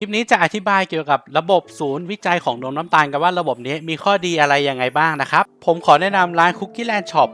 คลิปนี้จะอธิบายเกี่ยวกับระบบศูนย์วิจัยของนมน้ำตาลกันว่าระบบนี้มีข้อดีอะไรยังไงบ้างนะครับ ผมขอแนะนำร้าน Cookie Land Shop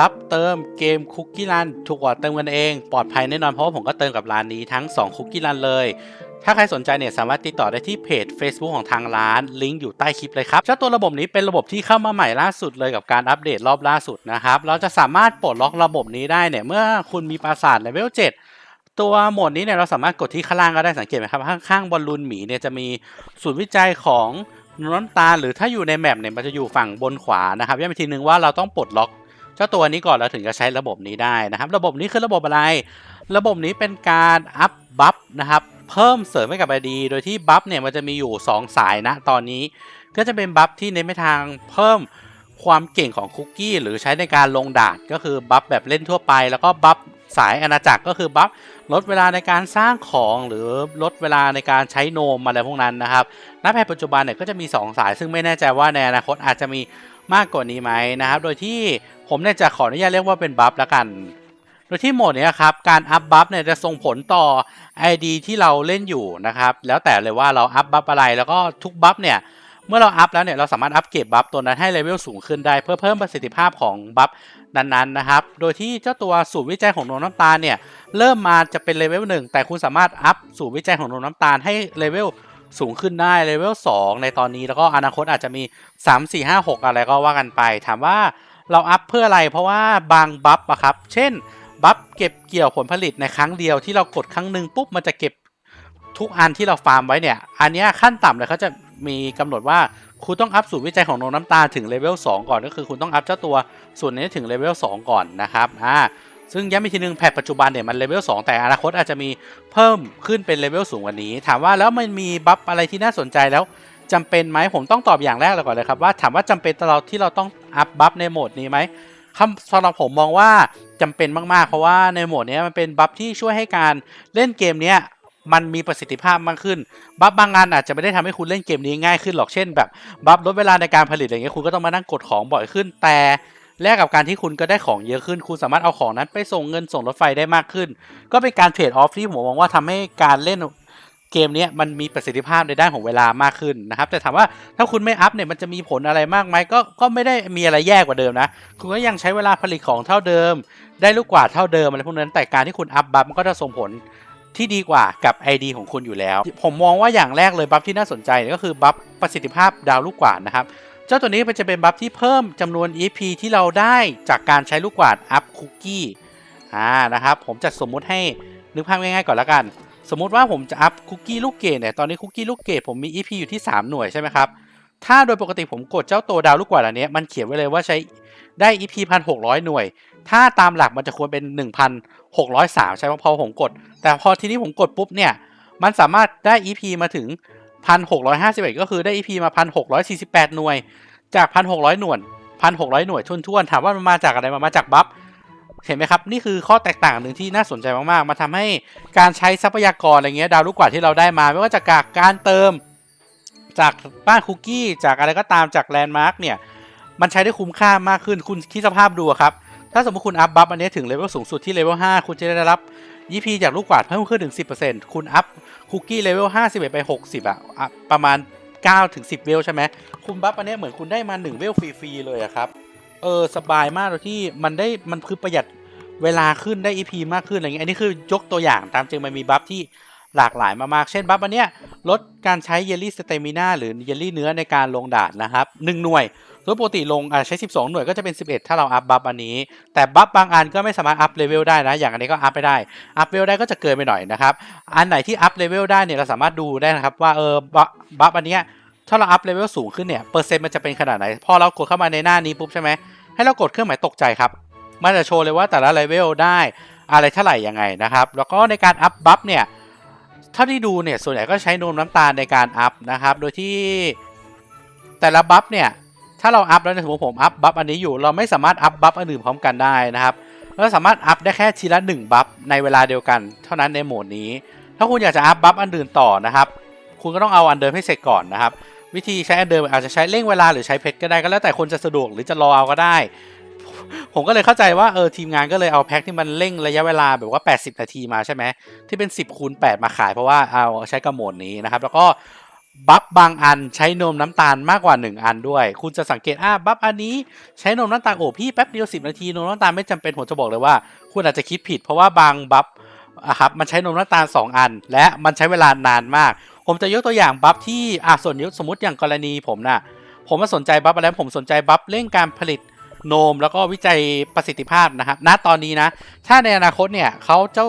รับเติมเกม Cookie Land ถูกกว่าเติมกันเอง ปลอดภัยแน่นอนเพราะว่าผมก็เติมกับร้านนี้ทั้ง2 Cookie Land เลย ถ้าใครสนใจเนี่ยสามารถติดต่อได้ที่เพจ Facebook ของทางร้าน ลิงก์อยู่ใต้คลิปเลยครับเจ้าตัวระบบนี้เป็นระบบที่เข้ามาใหม่ล่าสุดเลยกับการอัปเดตรอบล่าสุดนะครับ เราจะสามารถปลดล็อกระบบนี้ได้เนี่ยเมื่อคุณมีปราสาทเลเวล7 ตัวโหมดนี้เนี่ยเราสามารถกดที่ข้างล่างก็ได้สังเกตไหมครับ ข้างๆบอลลูนหมีเนี่ยจะมีศูนย์วิจัยของน้ำตาลหรือถ้าอยู่ในแมปเนี่ยมันจะอยู่ฝั่งบนขวานะครับย้ำอีกทีนึงว่าเราต้องปลดล็อกเจ้าตัวนี้ก่อนเราถึงจะใช้ระบบนี้ได้นะครับ ระบบนี้คือระบบอะไร ระบบนี้เป็นการอัพบัฟนะครับเพิ่มเสริมให้กับไอดี โดยที่บัฟเนี่ยมันจะมีอยู่ 2 สายนะตอนนี้ ก็จะเป็นบัฟที่เน้นไปทางเพิ่ม ความเก่งของคุกกี้หรือใช้ในการลงดาดก็คือบัฟแบบเล่นทั่วไป แล้วก็บัฟสายอาณาจักรก็คือบัฟลดเวลาในการสร้างของหรือลดเวลาในการใช้โนมอะไรพวกนั้นนะครับณแพทย์ปัจจุบันเนี่ยก็จะมี 2 สายซึ่งไม่แน่ใจว่าในอนาคตอาจจะมีมากกว่านี้ไหมนะครับ โดยที่ผมเนี่ยจะขออนุญาตเรียกว่าเป็นบัฟแล้วกัน โดยที่โหมดเนี้ยครับ การอัพบัฟเนี่ยจะส่งผลต่อ ID ที่เราเล่นอยู่นะครับ แล้วแต่เลยว่าเราอัพบัฟอะไร แล้วก็ทุกบัฟเนี่ย เมื่อเราอัพแล้วเนี่ยเราสามารถอัพเกรดบัฟตัวนั้นให้เลเวลสูงขึ้นได้เพื่อเพิ่มประสิทธิภาพของบัฟนั้นๆนะครับ โดยที่เจ้าตัวสูตรวิจัยของนมน้ำตาลเนี่ยเริ่มมาจะเป็นเลเวลหนึ่งแต่คุณสามารถอัพสูตรวิจัยของนมน้ำตาลให้เลเวลสูงขึ้นได้เลเวล2ในตอนนี้แล้วก็อนาคตอาจจะมี 3 4 5 6 อะไรก็ว่ากันไป ถามว่าเราอัพเพื่ออะไรเพราะว่าบางบัฟอะครับ เช่นบัฟเก็บเกี่ยวผลผลิตในครั้งเดียวที่เรากดครั้งหนึ่งปุ๊บมันจะเก็บทุกอันที่เราฟาร์มไว้เนี่ย อันนี้ขั้นต่ำเลยเขาจะ มีกำหนดว่าคุณต้องอัพสูตรวิจัยของนมน้ำตาลถึงเลเวล2ก่อนก็คือคุณต้องอัพเจ้าตัวส่วนนี้ถึงเลเวล2ก่อนนะครับอ่าซึ่งย้ำอีกทีนึงแพทปัจจุบันเนี่ยมันเลเวล2แต่อนาคตอาจจะมีเพิ่มขึ้นเป็นเลเวลสูงกว่านี้ ถามว่าแล้วมันมีบัฟอะไรที่น่าสนใจแล้วจำเป็นไหมผมต้องตอบอย่างแรกเลยก่อนเลยครับว่าถามว่าจำเป็นตลอดที่เราต้องอัพบัฟในโหมดนี้ไหมคำสำหรับผมมองว่าจำเป็นมากๆ เพราะว่าในโหมดนี้มันเป็นบัฟที่ช่วยให้การเล่นเกมเนี้ย มันมีประสิทธิภาพมากขึ้น บัฟบางงานอาจจะไม่ได้ทำให้คุณเล่นเกมนี้ง่ายขึ้นหรอกเช่นแบบบัฟลดเวลาในการผลิตอะไรเงี้ยคุณก็ต้องมานั่งกดของบ่อยขึ้น แต่แลกกับการที่คุณก็ได้ของเยอะขึ้น คุณสามารถเอาของนั้นไปส่งเงินส่งรถไฟได้มากขึ้น ก็เป็นการเทรดออฟที่ผมมองว่าทำให้การเล่นเกมนี้มันมีประสิทธิภาพในด้านของเวลามากขึ้นนะครับ แต่ถามว่าถ้าคุณไม่อัพเนี่ยมันจะมีผลอะไรมากไหมก็ก็ไม่ได้มีอะไรแย่กว่าเดิมนะ คุณก็ยังใช้เวลาผลิตของเท่าเดิม ได้ลูกกว่าเท่าเดิมอะไรพวกนั้นแต่การที่คุณอัพบัฟมันก็จะส่งผล ที่ดีกว่ากับ ID ของคุณอยู่แล้ว ผมมองว่าอย่างแรกเลยบัฟที่น่าสนใจก็คือบัฟประสิทธิภาพดาวลูกกวาดนะครับ เจ้าตัวนี้มันจะเป็นบัฟที่เพิ่มจำนวน EP ที่เราได้จากการใช้ลูกกวาดอัพคุกกี้อ่านะครับผมจะสมมุติให้นึกภาพง่ายๆก่อนละกัน สมมุติว่าผมจะอัพคุกกี้ลูกเกดเนี่ยตอนนี้คุกกี้ลูกเกดผมมี EP อยู่ที่ 3 หน่วยใช่ไหมครับถ้าโดยปกติผมกดเจ้าตัวดาวลูกกวาดอันนี้มันเขียนไว้เลยว่าใช้ ได้ EP พันหกร้อยหน่วย ถ้าตามหลักมันจะควรเป็น 1,603 ใช่ไหมพอผมกด แต่พอทีนี้ผมกดปุ๊บเนี่ย มันสามารถได้ EP มาถึง 1,651 ก็คือได้ EP มา 1,648 หน่วย จาก 1,600 หน่วย 1,600 หน่วยทุ่นๆ ถามว่ามันมาจากอะไรมันมาจากบัฟเห็นไหมครับ นี่คือข้อแตกต่างหนึ่งที่น่าสนใจมากๆ มาทำให้การใช้ทรัพยากรอะไรเงี้ยดาวลูกกว่าดที่เราได้มา ไม่ว่าจากการเติม จากบ้านคุกกี้จากอะไรก็ตามจากแลนด์มาร์กเนี่ย มันใช้ได้คุ้มค่ามากขึ้นคุณคิดสภาพดูครับ ถ้าสมมติคุณอัพบัฟอันนี้ถึงเลเวลสูงสุดที่เลเวล5คุณจะได้รับ EP จากลูกกวาดเพิ่มขึ้นถึง 10%คุณอัพคุกกี้เลเวล51 ไป 60อะอะ ประมาณ 9 ถึง 10 เวลใช่ไหม คุณบัฟอันนี้เหมือนคุณได้มา 1 เวลฟรีๆเลยอะครับ เออ สบายมากเลยที่มันได้มันคือประหยัดเวลาขึ้นได้ EP มากขึ้นอะไรเงี้ยอันนี้คือยกตัวอย่างตามจริงมันมีบัฟที่หลากหลายมากๆ เช่นบัฟอันเนี้ยลดการใช้เยลลี่สเตมินาหรือเยลลี่เนื้อในการลงดาดนะครับ 1 หน่วย โดยปกติลงอ่าใช้ 12 หน่วยก็จะเป็น 11 ถ้าเราอัพบัฟอันนี้ แต่บัฟบางอันก็ไม่สามารถอัพเลเวลได้นะ อย่างอันนี้ก็อัพไม่ได้ อัพเลเวลได้ก็จะเกินไปหน่อยนะครับ อันไหนที่อัพเลเวลได้เนี่ยเราสามารถดูได้นะครับว่าเออบัฟอันเนี้ยถ้าเราอัพเลเวลสูงขึ้นเนี่ยเปอร์เซ็นต์มันจะเป็นขนาดไหน พอเรากดเข้ามาในหน้านี้ปุ๊บใช่ไหมให้เรากดเครื่องหมายตกใจครับ มันจะโชว์เลยว่าแต่ละเลเวลได้อะไรเท่าไหร่ยังไงนะครับ แล้วก็ในการอัพบัฟเนี่ยเท่าที่ดูเนี่ยส่วนใหญ่ก็ใช้นมน้ำตาลในการอัพนะครับ โดยที่แต่ละบัฟเนี่ย ถ้าเราอัพแล้วในสมมติผมอัพบัฟอันนี้อยู่ เราไม่สามารถอัพบัฟอันอื่นพร้อมกันได้นะครับเราสามารถอัพได้แค่ทีละ1บัฟในเวลาเดียวกัน เท่านั้นในโหมดนี้ ถ้าคุณอยากจะอัพบัฟอันอื่นต่อนะครับ คุณก็ต้องเอาอันเดิมให้เสร็จก่อนนะครับ วิธีใช้อันเดิมอาจจะใช้เร่งเวลาหรือใช้เพชรก็ได้ก็แล้วแต่คนจะสะดวกหรือจะรอเอาก็ได้ ผมก็เลยเข้าใจว่าเออทีมงานก็เลยเอาแพ็คที่มันเร่งระยะเวลาแบบว่า 80 นาทีมาใช่ไหมที่เป็น 10คูณ8มาขายเพราะว่าเอาใช้กระโหมดนี้นะครับแล้วก็ บัฟบางอันใช้นมน้ำตาลมากกว่า 1 อันด้วย คุณจะสังเกตอ่าบัฟอันนี้ใช้นมน้ำตาลโอ้พี่แป๊บเดียว 10 นาทีนมน้ำตาลไม่จำเป็นผมจะบอกเลยว่า คุณอาจจะคิดผิด เพราะว่าบางบัฟอะครับมันใช้นมน้ำตาล 2 อัน และมันใช้เวลานานมาก ผมจะยกตัวอย่างบัฟที่อะส่วนยสมมติอย่างกรณีผมน่ะผมมาสนใจบัฟอะไรผมสนใจบัฟเร่งการผลิตโนม แล้วก็วิจัยประสิทธิภาพนะครับณตอนนี้นะ ถ้าในอนาคตเนี่ยเขาเจ้า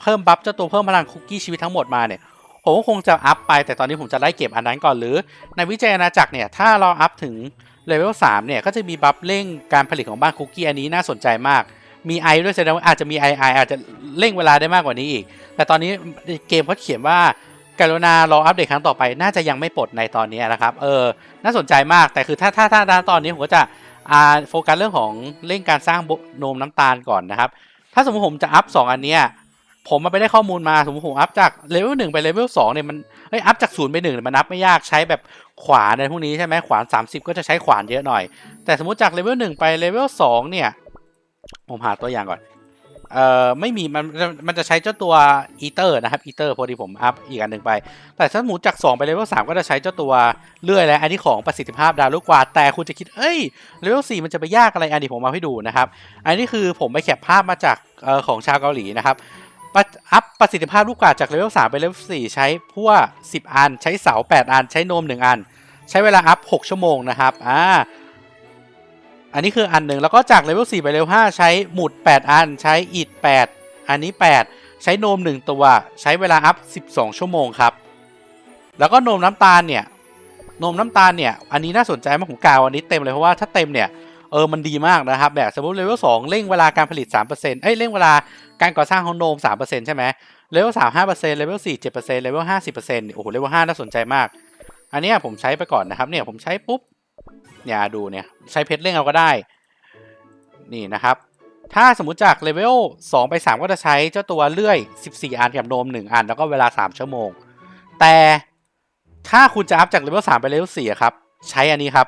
เพิ่มบัฟเจ้าตัวเพิ่มพลังคุกกี้ชีวิตทั้งหมดมาเนี่ย ผมก็คงจะอัพไป แต่ตอนนี้ผมจะไล่เก็บอันนั้นก่อนหรือ ในวิจัยอาณาจักรเนี่ย ถ้าเราอัพถึงเลเวล3เนี่ย ก็จะมีบัฟเร่งการผลิตของบ้านคุกกี้อันนี้น่าสนใจมาก มีไอด้วยแสดงว่าอาจจะมีไอไออาจจะเร่งเวลาได้มากกว่านี้อีก แต่ตอนนี้เกมเขาเขียนว่าการุณารออัปเดตครั้งต่อไปน่าจะยังไม่ปลดในตอนนี้นะครับ เออ น่าสนใจมาก แต่คือถ้าถ้าถ้าถ้าตอนนี้ผมก็จะอ่าโฟกัสเรื่องของเร่งการสร้างโนมน้ำตาลก่อนนะครับ ถ้าสมมติผมจะอัพ2อันเนี้ย ผมมาไปได้ข้อมูลมาสมมติผมอัพจากเลเวลหนึ่งไปเลเวลสองเนี่ยมันเอ้ยอัพจากศูนย์ไปหนึ่งเนี่ยมันอัพไม่ยากใช้แบบขวานในพวกนี้ใช่ไหมขวาน 30 ก็จะใช้ขวานเยอะหน่อย แต่สมมติจากเลเวลหนึ่งไปเลเวลสองเนี่ย ผมหาตัวอย่างก่อนเอ่อไม่มีมันมันจะใช้เจ้าตัวอีเตอร์นะครับอีเตอร์พอดีผมอัพอีกอันหนึ่งไป แต่ถ้าหมูจาก 2 ไปเลเวล3ก็จะใช้เจ้าตัวเลื่อยแล้วอันนี้ของประสิทธิภาพดาวลูกกว่า แต่คุณจะคิดเอ้ยเลเวล4มันจะไปยากอะไรอันนี้ผมมาให้ดูนะครับ อันนี้คือผมไปแคปภาพมาจากเอ่อของชาวเกาหลีนะครับ อัพประสิทธิภาพลูกกาจากเลเวล3ไปเลเวล4ใช้พั่ว10 อัน ใช้เสา 8 อัน ใช้โนม 1 อัน ใช้เวลาอัพ 6 ชั่วโมงนะครับอ่าอันนี้คืออันหนึ่งแล้วก็จากเลเวล4ไปเลเวล5ใช้หมุด 8 อัน ใช้อิด8 อันนี้ 8 ใช้โนม 1 ตัว ใช้เวลาอัพ 12 ชั่วโมงครับ แล้วก็โนมน้ำตาลเนี่ย โนมน้ำตาลเนี่ย อันนี้น่าสนใจมากผมกาวอันนี้เต็มเลยเพราะว่าถ้าเต็มเนี่ย เออมันดีมากนะครับ แบบสมมติเลเวล2เร่งเวลาการผลิต 3%เอ้ยเร่งเวลาการก่อสร้างของโนม3%ใช่ไหมเลเวล3 5%เปอร์เซ็นต์เลเวล4 7%เจ็ดเปอร์เซ็นต์เลเวล5 10%โอ้โหเลเวล5น่าสนใจมาก อันนี้ผมใช้ไปก่อนนะครับ เนี่ยผมใช้ปุ๊บเนี่ยดูเนี่ยใช้เพชรเร่งเอาก็ได้ นี่นะครับ ถ้าสมมติจากเลเวล2ไป3ก็จะใช้เจ้าตัวเลื่อย14อันกับโนม1อัน แล้วก็เวลา3ชั่วโมง แต่ถ้าคุณจะอัพจากเลเวล3ไปเลเวล4อะครับ ใช้อันนี้ครับ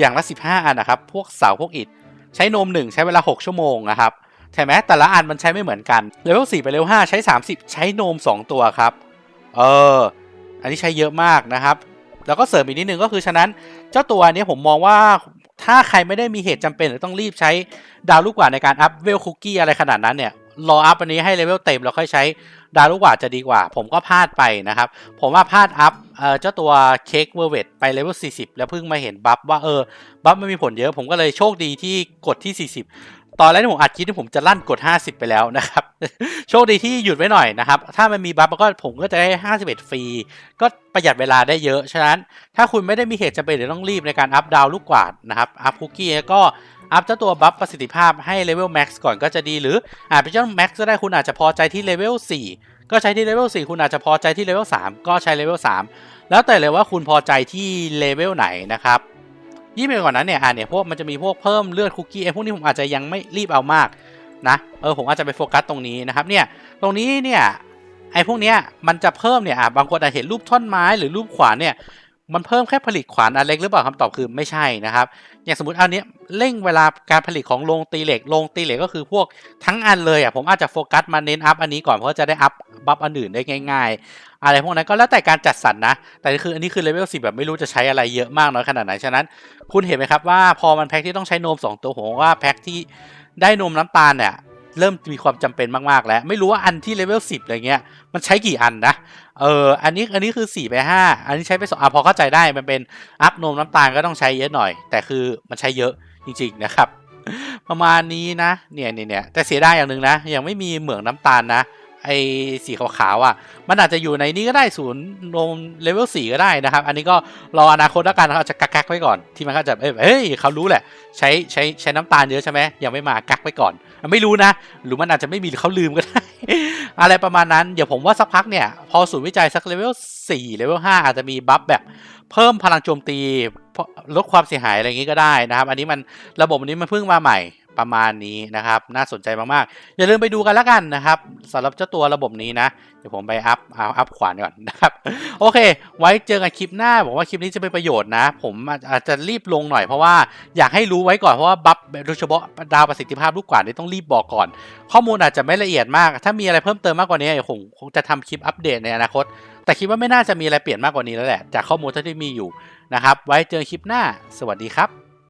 อย่างละ 15 อันนะครับ พวกเสาพวกอิฐ ใช้โนม 1 ใช้เวลา 6 ชั่วโมงนะครับใช่ไหมแต่ละอันมันใช้ไม่เหมือนกันเลเวล4ไปเลเวล5ใช้ 30 ใช้โนม 2 ตัวครับ เออ อันนี้ใช้เยอะมากนะครับ แล้วก็เสริมอีกนิดนึงก็คือฉะนั้น เจ้าตัวนี้ผมมองว่าถ้าใครไม่ได้มีเหตุจำเป็นหรือต้องรีบใช้ดาวลูกกว่าในการอัพเวลคุกกี้อะไรขนาดนั้นเนี่ย รออัพอันนี้ให้เลเวลเต็มแล้วค่อยใช้ดารุกว่าจะดีกว่า ผมก็พลาดไปนะครับ ผมว่าพลาดอัพเอ่อเจ้าตัวเค้กเวอร์เวตไปเลเวล40 แล้วเพิ่งมาเห็นบัฟว่าเออ บัฟมันมีผลเยอะ ผมก็เลยโชคดีที่กดที่ 40 ตอนแรกที่ผมอัดคลิปที่ผมจะลั่นกด 50 ไปแล้วนะครับ โชคดีที่หยุดไว้หน่อยนะครับ ถ้ามันมีบัฟก็ผมก็จะได้ 51 ฟรี ก็ประหยัดเวลาได้เยอะ ฉะนั้น ถ้าคุณไม่ได้มีเหตุจำเป็นหรือต้องรีบในการอัพดาวลูกกวาดนะครับ อัพคุกกี้แล้วก็อัพเจ้าตัวบัฟประสิทธิภาพให้เลเวลแม็กซ์ก่อนก็จะดี หรืออาจเป็นเจ้าแม็กซ์ก็ได้คุณอาจจะพอใจที่เลเวล4ก็ใช้ที่เลเวล4คุณอาจจะพอใจที่เลเวล3ก็ใช้เลเวล3แล้วแต่เลยว่าคุณพอใจที่เลเวลไหนนะครับ ยิ่งไปกว่านั้นเนี่ยอ่าเนี่ยพวกมันจะมีพวกเพิ่มเลือดคุกกี้ไอ้พวกนี้ผมอาจจะยังไม่รีบเอามากนะเออผมอาจจะไปโฟกัสตรงนี้นะครับเนี่ยตรงนี้เนี่ยไอ้พวกเนี้ยมันจะเพิ่มเนี่ยอะบางคนอาจเห็นรูปท่อนไม้หรือรูปขวานเนี่ย มันเพิ่มแค่ผลิตขวานอันเล็กหรือเปล่าคำตอบคือไม่ใช่นะครับ อย่างสมมติอันเนี้ยเร่งเวลาการผลิตของโรงตีเหล็กโรงตีเหล็กก็คือพวกทั้งอันเลยอะผมอาจจะโฟกัสมาเน้นอัพอันนี้ก่อนเพราะจะได้อัพบัฟอันอื่นได้ง่าย ๆ อะไรพวกนั้นก็แล้วแต่การจัดสรรนะ แต่คืออันนี้คือเลเวลสิแบบไม่รู้จะใช้อะไรเยอะมากน้อยขนาดไหนฉะนั้น คุณเห็นไหมครับว่าพอมันแพ็คที่ต้องใช้นม 2 ตัวผมว่าแพ็คที่ได้นมน้ำตาลเนี่ย เริ่มมีความจำเป็นมากๆ แล้ว ไม่รู้ว่าอันที่เลเวลสิบอะไรเงี้ยมันใช้กี่อันนะเอออันนี้อันนี้คือ4ไป5อันนี้ใช้ไป2อะพอเข้าใจได้มันเป็นอัพนมน้ำตาลก็ต้องใช้เยอะหน่อย แต่คือมันใช้เยอะจริง ๆนะครับ ประมาณนี้นะเนี่ยเนี่ยเนี่ยแต่เสียดายอย่างหนึ่งนะยังไม่มีเหมืองน้ำตาลนะ ไอสีขาวๆอะ มันอาจจะอยู่ในนี้ก็ได้ศูนย์นมเลเวลสี่ก็ได้นะครับ อันนี้ก็รออนาคตแล้วกันเขาจะกักๆไว้ก่อน ที่มันก็จะเอ้ยเขารู้แหละ ใช้ใช้ใช้น้ำตาลเยอะใช่ไหมยังไม่มากักไว้ก่อน ไม่รู้นะ หรือมันอาจจะไม่มีหรือเขาลืมก็ได้ อะไรประมาณนั้น เดี๋ยวผมว่าสักพักเนี่ย พอศูนย์วิจัยสักเลเวลสี่เลเวลห้าอาจจะมีบัฟแบบเพิ่มพลังโจมตีลดความเสียหายอะไรอย่างนี้ก็ได้นะครับ อันนี้มันระบบอันนี้มันเพิ่งมาใหม่ ประมาณนี้นะครับ น่าสนใจมากๆ อย่าลืมไปดูกันแล้วกันนะครับสำหรับเจ้าตัวระบบนี้นะ เดี๋ยวผมไปอัพเอาอัพขวานก่อนนะครับ โอเค ไว้เจอกันคลิปหน้าบอกว่าคลิปนี้จะเป็นประโยชน์นะ ผมอาจจะรีบลงหน่อยเพราะว่าอยากให้รู้ไว้ก่อนเพราะว่าบัฟโดยเฉพาะดาวประสิทธิภาพลูกกวาดนี่ต้องรีบบอกก่อน ข้อมูลอาจจะไม่ละเอียดมาก ถ้ามีอะไรเพิ่มเติมมากกว่านี้เดี๋ยวผมคงจะทำคลิปอัปเดตในอนาคต แต่คิดว่าไม่น่าจะมีอะไรเปลี่ยนมากกว่านี้แล้วแหละจากข้อมูลที่มีอยู่นะครับ ไว้เจอคลิปหน้า สวัสดีครับ